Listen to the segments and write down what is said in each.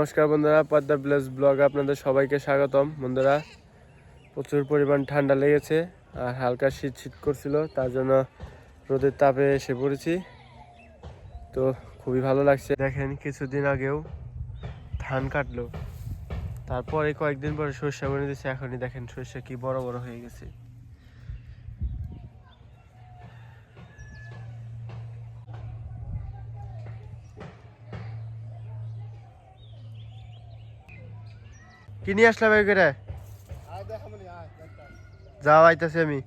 নমস্কার বন্ধুরা, Padma plus blog আপনাদের সবাইকে স্বাগতম। বন্ধুরা, প্রচুর পরিমাণ ঠান্ডা লেগেছে আর হালকা শীত শীত করছিল, তার জন্য রোদের তাপে এসে পড়েছি। তো খুবই ভালো লাগছে। দেখেন, কিছুদিন আগেও ধান কাটলো, তারপরে কয়েকদিন পরে সর্ষা বনে দিচ্ছে এখনই দেখেন সর্ষা কি বড় বড় হয়ে গেছে। কি নিয়ে আসলাম করে যাও আইতাছি আমি।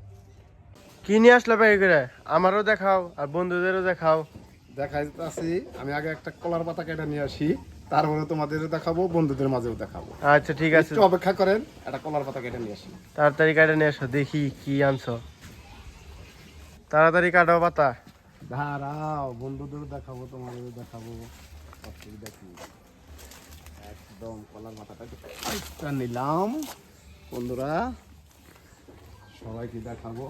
কি নিয়ে আসলাম করে আমারও দেখাও আর বন্ধুদেরও দেখাও। দেখাইতেছি আমি আগে একটা কলার পাতা কেটে নিয়ে আসি তারপরে তোমাদেরও দেখাবো বন্ধুদের মাঝেও দেখাবো। আচ্ছা ঠিক আছে। একটু অপেক্ষা করেন একটা কলার পাতা কেটে নিয়ে আসি। তাড়াতাড়ি কাটে নিয়ে এসো দেখি কি আনছো। তাড়াতাড়ি কাটো পাতা। দাঁড়াও বন্ধুদের দেখাবো তোমাদেরও দেখাবো। দেখি। একদম কলার একটা নিলাম। বন্ধুরা সবাইকে দেখাবো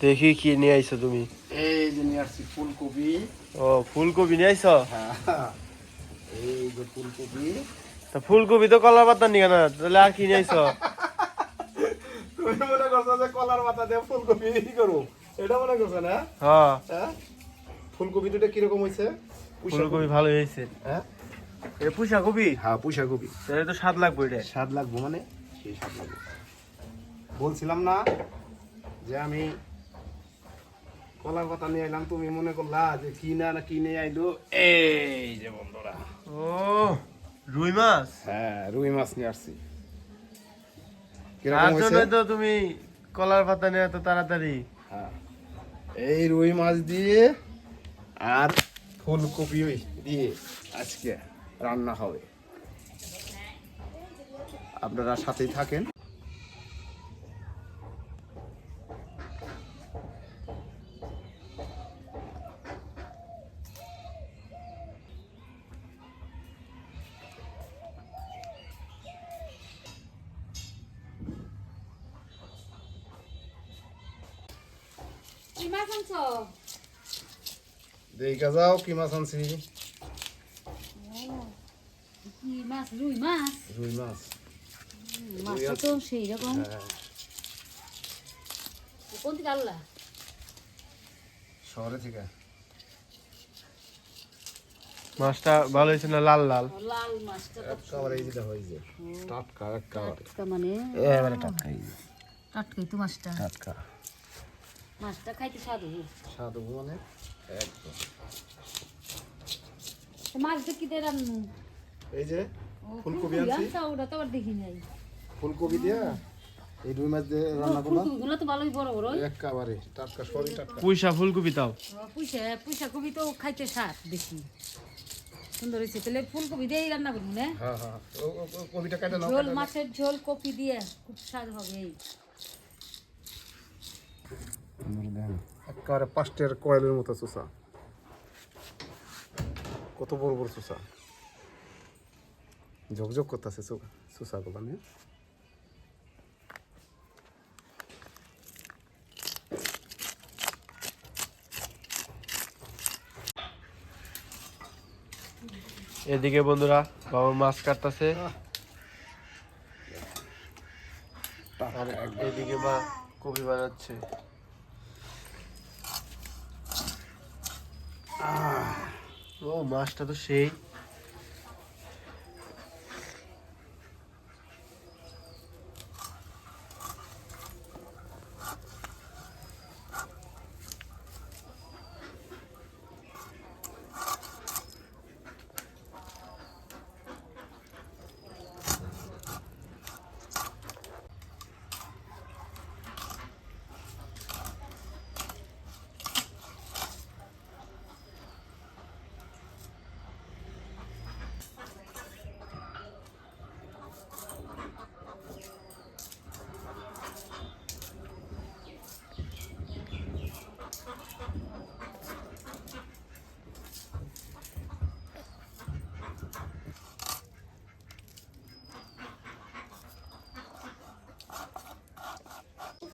দেখি কি নিয়ে আইছো তুমি? এই যে নিয়ে আসছি ফুলকপি। ও ফুলকপি নিয়ে আইছো? হ্যাঁ এই যে ফুলকপি। তা ফুলকপি তো কলা পাতা নিয়ে না তাহলে আর কি নিয়ে আইছো? তুমি মনে করছ যে কলার পাতা দিয়ে ফুলকপি কি করব? এটা মনে করছ না? হ্যাঁ। হ্যাঁ? ফুলকপি দুটো কীরকম হয়েছে ফুলকপি ভালো হয়েছে। হ্যাঁ? এটা পুষা কপি? হ্যাঁ পুষা কপি। তাহলে তো স্বাদ লাগবে এটা স্বাদ লাগবো মানে? সেই স্বাদ লাগবে। বলছিলাম না যে আমি কলার পাতা নিয়ে এলাম তুমি মনে করলা যে কি না না কি নিয়ে আইলো? এই যে বন্ধুরা। ও রুই মাছ? হ্যাঁ রুই মাছ নিয়ে আসছি। তার জন্য তো তুমি কলার পাতা নিয়ে এত তাড়াতাড়ি। হ্যাঁ। এই রুই মাছ দিয়ে আর ফুলকপি দিয়ে আজকে রান্না হবে। আপনারা সাথেই থাকেন। কি মাছ আনছ? দেখা যাও কি মাছ আনছি কি মাছ রুই মাছ রুই মাছ মাছটা তো সেই রকম কোন থেকে আল্লাহ শহরে থেকে মাছটা ভালো হয়েছে না লাল লাল লাল মাছটা একেবারে এই যেটা হয়েছে টাটকা একেবারে টাটকা মানে এবারে টাটকা টাটকাই তো মাছটা টাটকা মাছটা খাইতে স্বাদ হবে স্বাদ হবে মানে একদম। মাছটা কি দিয়ে এই যে ফুলকপি ফুলকপি আনছি। ওটা তো আবার দেখি নাই। ফুলকপি দিয়া এই রুই মাছ দিয়ে রান্না করলাম। ফুলকপিগুলো তো ভালোই বড় বড় একেবারে টাটকা সবই টাটকা। পুঁইশা ফুলকপি তাও পুষা পুষা কপি তো খাইতে স্বাদ বেশি। সুন্দর হয়েছে তাহলে ফুলকপি দিয়েই রান্না করব না? হ্যাঁ হ্যাঁ কপিটা কেটে নাও ঝোল মাছের ঝোল কপি দিয়ে খুব স্বাদ হবে এই। একেবারে পাঁচটার কয়েলের মতো চুষা কত বড় বড় চুষা ঝকঝক করতেছে চুষা নিয়ে এদিকে বন্ধুরা বাবা মাছ কাটতেছে। আর এদিকে মা কপি বানাচ্ছে। ও মাছটা তো সেই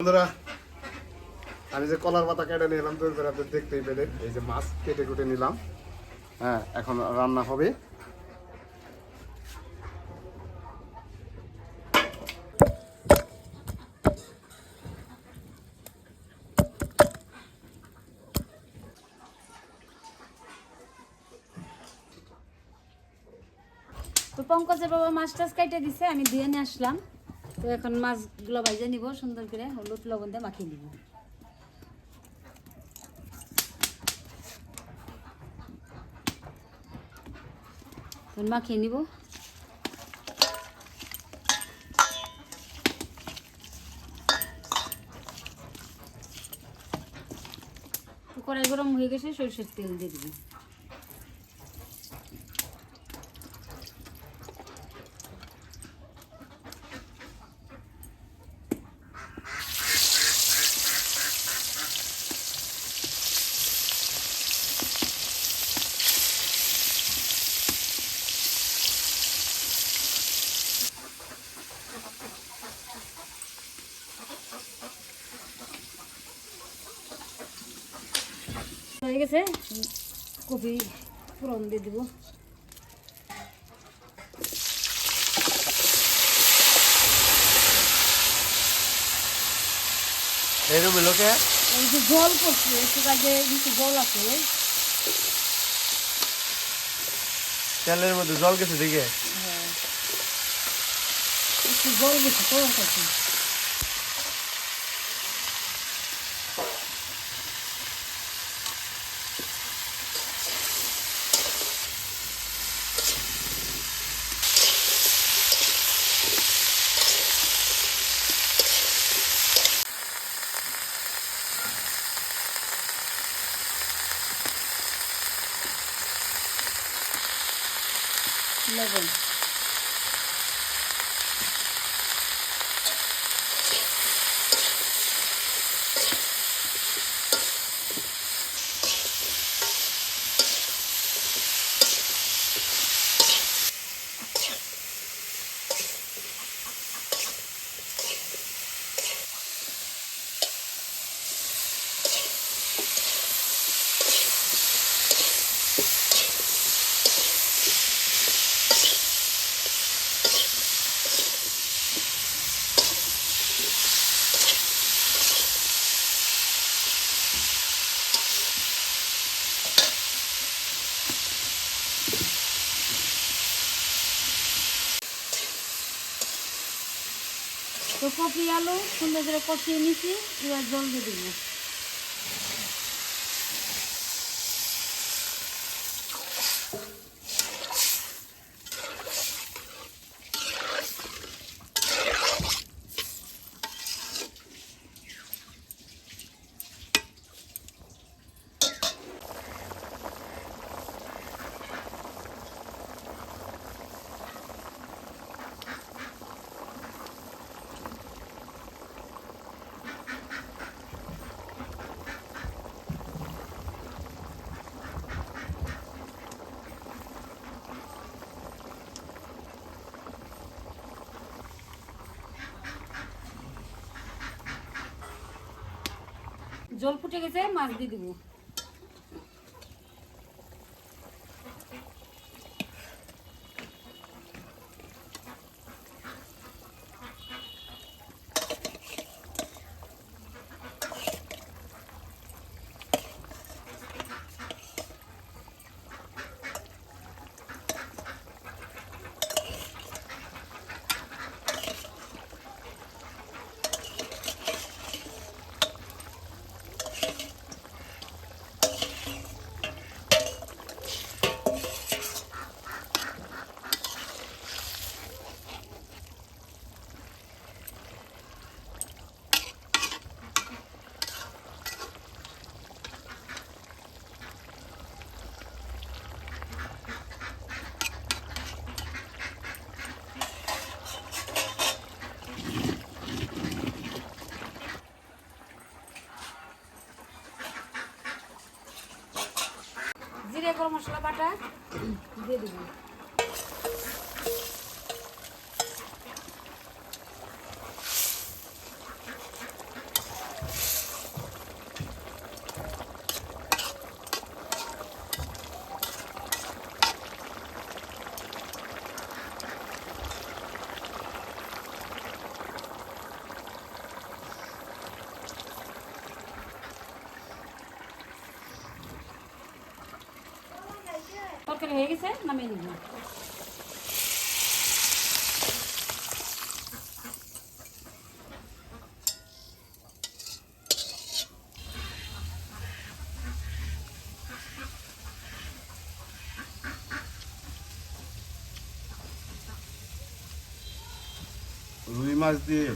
বন্ধুরা, আমি যে কলার পাতা কেটে নিলাম, তো আপনাদের দেখতেই পেলেন এই যে মাছ কেটে কুটে নিলাম। হ্যাঁ এখন রান্না হবে। পঙ্কজের বাবা মাছ টাছ কাইটে দিছে, আমি ধুয়ে নিয়ে আসলাম। তো এখন মাছগুলো ভাইজে নিব, সুন্দর করে হলুদ লবণ দিয়ে মাখিয়ে নিব। মাখিয়ে নিব। কড়াই গরম হয়ে গেছে, সরষের তেল দিয়ে দিবি। হয়ে গেছে। কপি ফোড়ন দিয়ে দিব। এরকম লোকে? এই যে জল পড়ছে একটু কাজে কিছু জল আছে। তেলের মধ্যে জল গেছে দিকে? হ্যাঁ। একটু জল গেছে তো লবণ। তো কপি আলু সুন্দর করে কষিয়ে নিছি এবার জল দিয়ে দিব। জল ফুটে গেছে মাছ দিয়ে দিব জিরে গরম মশলা বাটা? দিয়ে দিব। তরকারি হয়ে গেছে নামিয়ে নিব রুই মাছ দিয়ে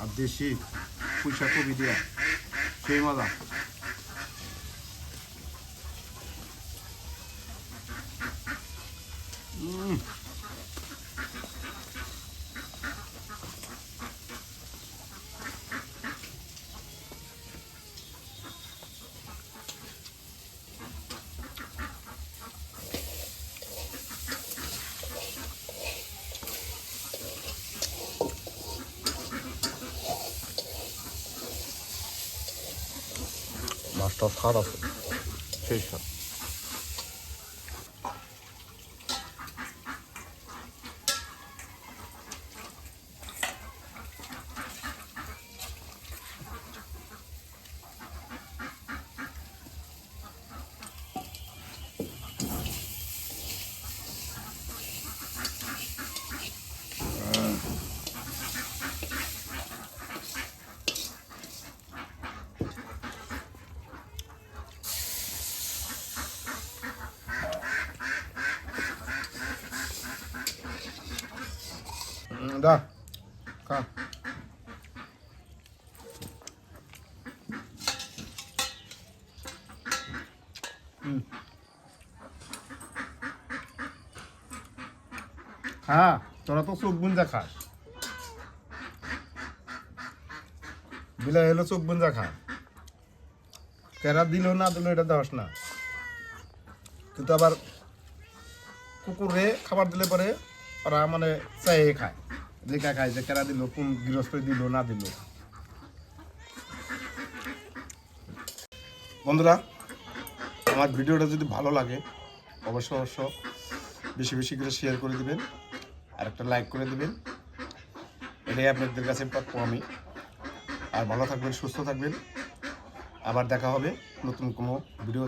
আর দেশি পুঁইশা কবি দিয়ে সেই মজা উম। মাছটা স্বাদ আছে সেই স্বাদ দা খা হ্যাঁ তোরা তো চোখ বুঞ্জা খাস। বিলাই হলো চোখ বুঞ্জা খা। কেরা দিল না দিল এটা দেওয়াস না। কিন্তু আবার কুকুরে খাবার দিলে পরে ওরা মানে চাই খায়। দেখা খায় যে কেরা দিল, কোন গৃহস্থ দিল না দিল। বন্ধুরা আমার ভিডিওটা যদি ভালো লাগে অবশ্য অবশ্য বেশি বেশি করে শেয়ার করে দেবেন আর একটা লাইক করে দেবেন। এটাই আপনাদের কাছে প্রাপ্য আমি। আর ভালো থাকবেন, সুস্থ থাকবেন। আবার দেখা হবে নতুন কোনো ভিডিও